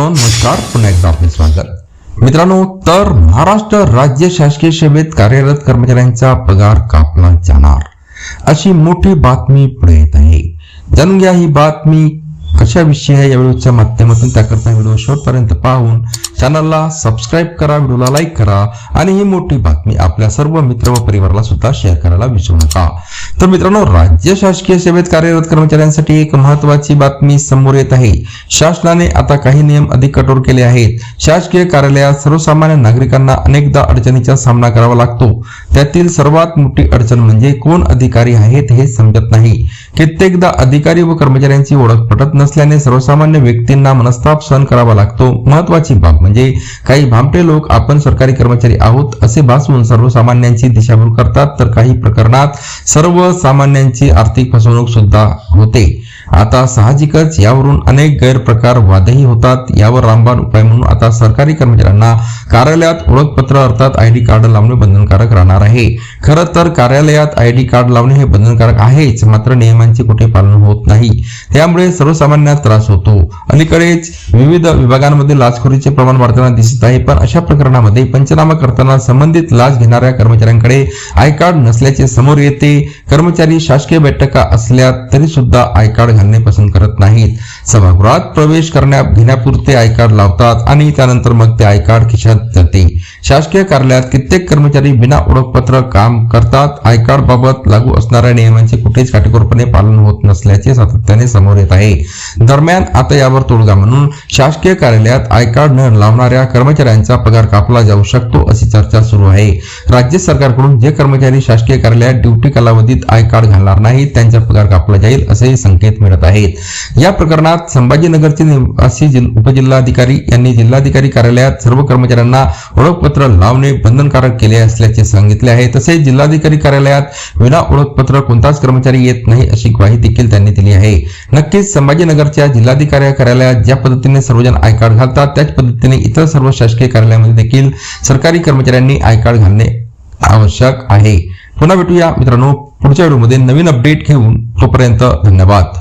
नमस्कार पुन्हा एकदा आपले स्वागत. मित्रांनो तर महाराष्ट्र राज्य शासकीय सेवेत कार्यरत कर्मचाऱ्यांचा पगार कापला जाणार. अशी मोठी बातमी पुढे येत आहे. जाणून घ्या ही बातमी अशा विषय या व्हिडिओच्या माध्यमातून त्याकरता व्हिडिओ शेवटपर्यंत पाहून चॅनलला सबस्क्राईब करा व्हिडिओला लाईक करा आणि ही मोठी बातमी आपल्या सर्व मित्र व परिवाराला सुद्धा शेअर करायला विसरू नका. तर मित्रांनो राज्य शासकीय सेवेत कार्यरत कर्मचाऱ्यांसाठी एक महत्वाची बातमी समोर येत आहे. शासनाने आता काही नियम अधिक कठोर केले आहेत. शासकीय कार्यालयात सर्वसामान्य नागरिकांना अनेकदा अडचणीचा सामना करावा लागतो. त्यातील सर्वात मोठी अडचण म्हणजे कोण अधिकारी आहेत हे समजत नाही. कित्येकदा अधिकारी व कर्मचाऱ्यांची ओळख पटत असल्याने सर्वसामान्य व्यक्तींना मनस्ताप सहन करावा लागतो. महत्वाची बाब म्हणजे काही भामटे लोक आपण सरकारी कर्मचारी आहोत असे भासवून सर्वसामान्यांची दिशाभूल करतात तर काही प्रकरणात सर्वसामान्यांची आर्थिक फसवणूक सुद्धा होते. आता साहजिकच यावरून अनेक गैरप्रकार वादही होतात. यावर रामबाण उपाय म्हणून आता सरकारी कर्मचाऱ्यांना कार्यालयात ओळखपत्र अर्थात आय डी कार्ड लावणे बंधनकारक राहणार आहे. खरं तर कार्यालयात आय डी कार्ड लावणे हे बंधनकारक आहेच मात्र नियमांचे कुठे पालन होत नाही. त्यामुळे सर्वसामान्यांना त्रास होतो. अलीकडेच विविध विभागांमध्ये लाचखोरीचे प्रमाण वाढताना दिसत आहे पण अशा प्रकरणामध्ये पंचनामा करताना संबंधित लाच घेणाऱ्या कर्मचाऱ्यांकडे आय कार्ड नसल्याचे समोर येते. कर्मचारी शासकीय बैठका असल्या तरी सुद्धा आय कार्ड घालणे पसंत करत नाहीत. सभागृहात प्रवेश करण्या घेण्यापुरते आय कार्ड लावतात आणि त्यानंतर मग ते आय कार्ड खिशात जाते शासकीय कार्यालयात कित्येक कर्मचारी बिना ओळखपत्र काम करतात. आय कार्ड बाबत लागू असणाऱ्या नियमांचे कुठेच काटेकोरपणे पालन होत नसल्याचे सातत्याने समोर येत आहे. दरम्यान आता यावर तोडगा म्हणून शासकीय कार्यालयात आय कार्ड न लावणाऱ्या कर्मचाऱ्यांचा पगार कापला जाऊ शकतो अशी चर्चा सुरू आहे. राज्य सरकारकडून जे कर्मचारी शासकीय कार्यालयात ड्युटी कालावधीत आय कार्ड घालणार नाहीत त्यांचा पगार कापला जाईल असेही संकेत मिळत आहेत. या प्रकरणात संभाजीनगरचे निवासी उपजिल्हाधिकारी यांनी जिल्हाधिकारी कार्यालयात सर्व कर्मचाऱ्यांना ओळखपत्र लावणे बंधनकारक केले असल्याचे सांगितले आहे. तसेच जिल्हाधिकारी कार्यालयात विना ओळखपत्र कोणताच कर्मचारी येत नाही अशी ग्वाही देखील त्यांनी दिली आहे. नक्कीच संभाजीनगरच्या जिल्हाधिकारी कार्यालयात ज्या पद्धतीने सर्वजण आय कार्ड घालतात त्याच पद्धतीने इतर सर्व शासकीय कार्यालयामध्ये देखील सरकारी कर्मचाऱ्यांनी आय कार्ड घालणे आवश्यक आहे. पुन्हा भेटूया मित्रांनो पुढच्या व्हिडिओमध्ये नवीन अपडेट घेऊन तोपर्यंत धन्यवाद.